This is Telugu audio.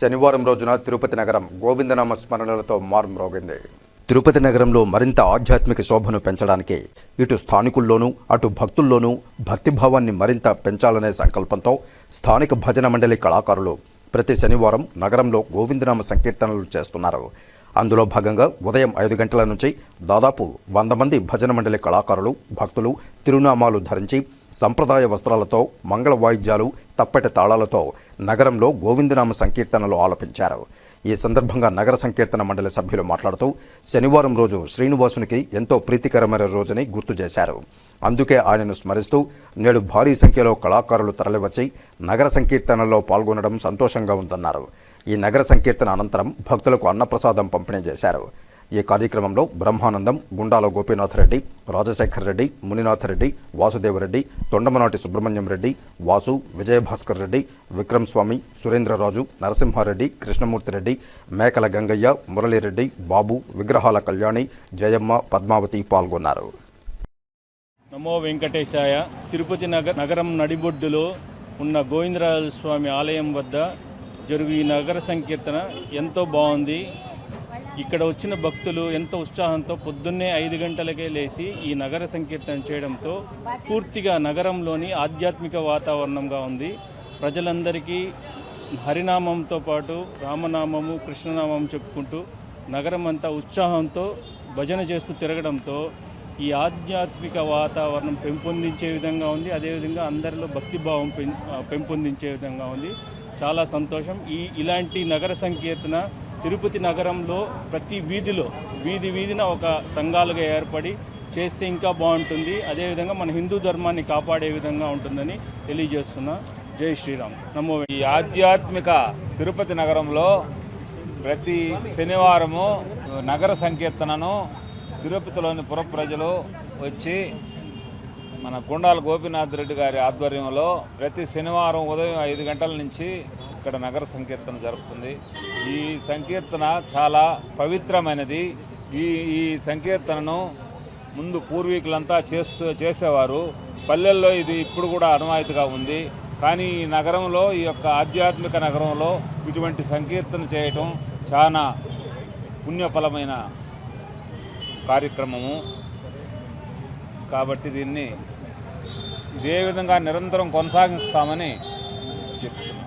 శనివారం రోజున తిరుపతి నగరం గోవిందనామ స్మరణలతో మార్మ్రోగింది. తిరుపతి నగరంలో మరింత ఆధ్యాత్మిక శోభను పెంచడానికి ఇటు స్థానికుల్లోనూ అటు భక్తుల్లోనూ భక్తిభావాన్ని మరింత పెంచాలనే సంకల్పంతో స్థానిక భజన మండలి కళాకారులు ప్రతి శనివారం నగరంలో గోవిందనామ సంకీర్తనలు చేస్తున్నారు. అందులో భాగంగా ఉదయం ఐదు గంటల నుంచి దాదాపు వంద మంది భజన మండలి కళాకారులు భక్తులు తిరునామాలు ధరించి సంప్రదాయ వస్త్రాలతో మంగళ వాయిద్యాలు తప్పటి తాళాలతో నగరంలో గోవిందనామ సంకీర్తనలు ఆలపించారు. ఈ సందర్భంగా నగర సంకీర్తన మండలి సభ్యులు మాట్లాడుతూ శనివారం రోజు శ్రీనివాసునికి ఎంతో ప్రీతికరమైన రోజని గుర్తు చేశారు. అందుకే ఆయనను స్మరిస్తూ నేడు భారీ సంఖ్యలో కళాకారులు తరలివచ్చి నగర సంకీర్తనలో పాల్గొనడం సంతోషంగా ఉందన్నారు. ఈ నగర సంకీర్తన అనంతరం భక్తులకు అన్నప్రసాదం పంపిణీ చేశారు. ఈ కార్యక్రమంలో బ్రహ్మానందం గుండాల గోపీనాథ్ రెడ్డి రాజశేఖర్ రెడ్డి మునినాథ్ రెడ్డి వాసుదేవరెడ్డి తొండమనాటి సుబ్రహ్మణ్యం రెడ్డి వాసు విజయభాస్కర్ రెడ్డి విక్రమ్ స్వామి సురేంద్రరాజు నరసింహారెడ్డి కృష్ణమూర్తి రెడ్డి మేకల గంగయ్య మురళీరెడ్డి బాబు విగ్రహాల కళ్యాణి జయమ్మ పద్మావతి పాల్గొన్నారు. నమో వెంకటేశాయ. తిరుపతి నగర నగరం నడిబొడ్డులో ఉన్న గోవిందరాజ స్వామి ఆలయం వద్ద జరుగు ఈ నగర సంకీర్తన ఎంతో బాగుంది. ఇక్కడ వచ్చిన భక్తులు ఎంతో ఉత్సాహంతో పొద్దున్నే ఐదు గంటలకే లేచి ఈ నగర సంకీర్తన చేయడంతో పూర్తిగా నగరంలోని ఆధ్యాత్మిక వాతావరణంగా ఉంది. ప్రజలందరికీ హరినామంతో పాటు రామనామము కృష్ణనామం చెప్పుకుంటూ నగరం అంతా ఉత్సాహంతో భజన చేస్తూ తిరగడంతో ఈ ఆధ్యాత్మిక వాతావరణం పెంపొందించే విధంగా ఉంది. అదేవిధంగా అందరిలో భక్తిభావం పెం పెంపొందించే విధంగా ఉంది. చాలా సంతోషం. ఈ ఇలాంటి నగర సంకీర్తన తిరుపతి నగరంలో ప్రతి వీధిలో వీధి వీధిన ఒక సంఘాలుగా ఏర్పడి చేస్తే ఇంకా బాగుంటుంది. అదేవిధంగా మన హిందూ ధర్మాన్ని కాపాడే విధంగా ఉంటుందని తెలియజేస్తున్నా. జై శ్రీరామ్. నమో ఈ ఆధ్యాత్మిక తిరుపతి నగరంలో ప్రతి శనివారము నగర సంకీర్తనను తిరుపతిలోని పుర ప్రజలు వచ్చి మన గుండాల గోపీనాథ్ రెడ్డి గారి ఆధ్వర్యంలో ప్రతి శనివారం ఉదయం ఐదు గంటల నుంచి ఇక్కడ నగర సంకీర్తన జరుగుతుంది. ఈ సంకీర్తన చాలా పవిత్రమైనది. ఈ ఈ సంకీర్తనను ముందు పూర్వీకులంతా చేస్తూ చేసేవారు. పల్లెల్లో ఇది ఇప్పుడు కూడా అనువాయితీగా ఉంది. కానీ ఈ నగరంలో ఈ యొక్క ఆధ్యాత్మిక నగరంలో ఇటువంటి సంకీర్తన చేయటం చాలా పుణ్యఫలమైన కార్యక్రమము. కాబట్టి దీన్ని ఇదే విధంగా నిరంతరం కొనసాగిస్తామని చెప్తున్నాను.